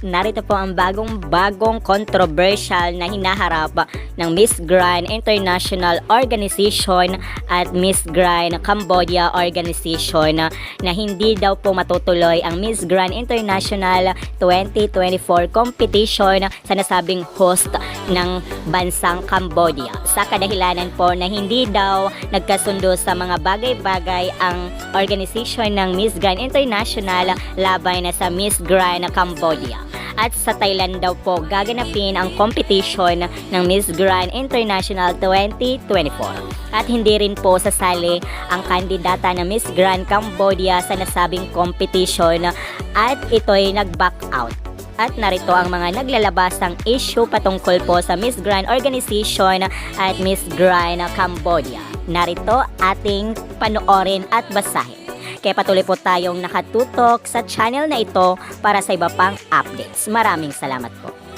Narito po ang bagong bagong controversial na hinaharap ng Miss Grand International Organization at Miss Grand Cambodia Organization na hindi daw po matutuloy ang Miss Grand International 2024 competition sa nasabing host ng bansang Cambodia. Sa kadahilanan po na hindi daw nagkasundo sa mga bagay-bagay ang organization ng Miss Grand International laban na sa Miss Grand Cambodia. At sa Thailand daw po gaganapin ang competition ng Miss Grand International 2024. At hindi rin po sasali ang kandidata na Miss Grand Cambodia sa nasabing competition at ito'y nag-back out. At narito ang mga naglalabasang issue patungkol po sa Miss Grand Organization at Miss Grand Cambodia. Narito ating panoorin at basahin. Kaya patuloy po tayong nakatutok sa channel na ito para sa iba pang updates. Maraming salamat po.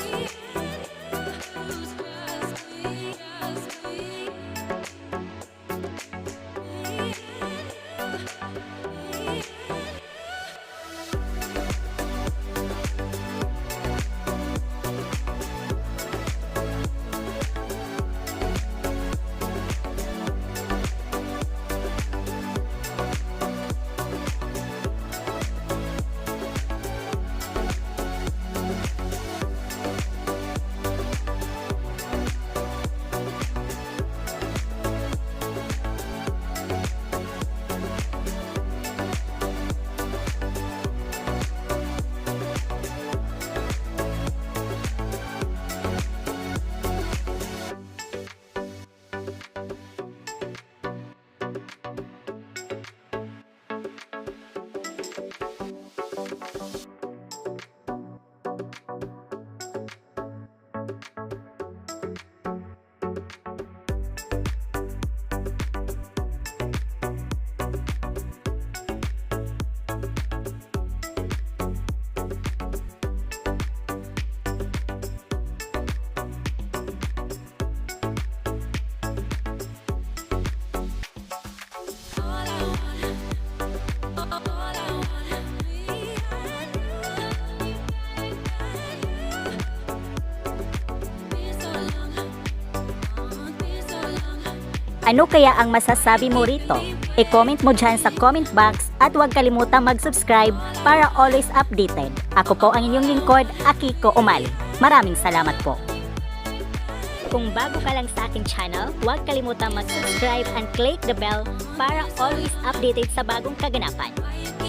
Ano kaya ang masasabi mo rito? I-comment mo dyan sa comment box at huwag kalimutang mag-subscribe para always updated. Ako po ang inyong lingkod, Akiko Umali. Maraming salamat po. Kung bago ka lang sa aking channel, huwag kalimutang mag-subscribe and click the bell para always updated sa bagong kaganapan.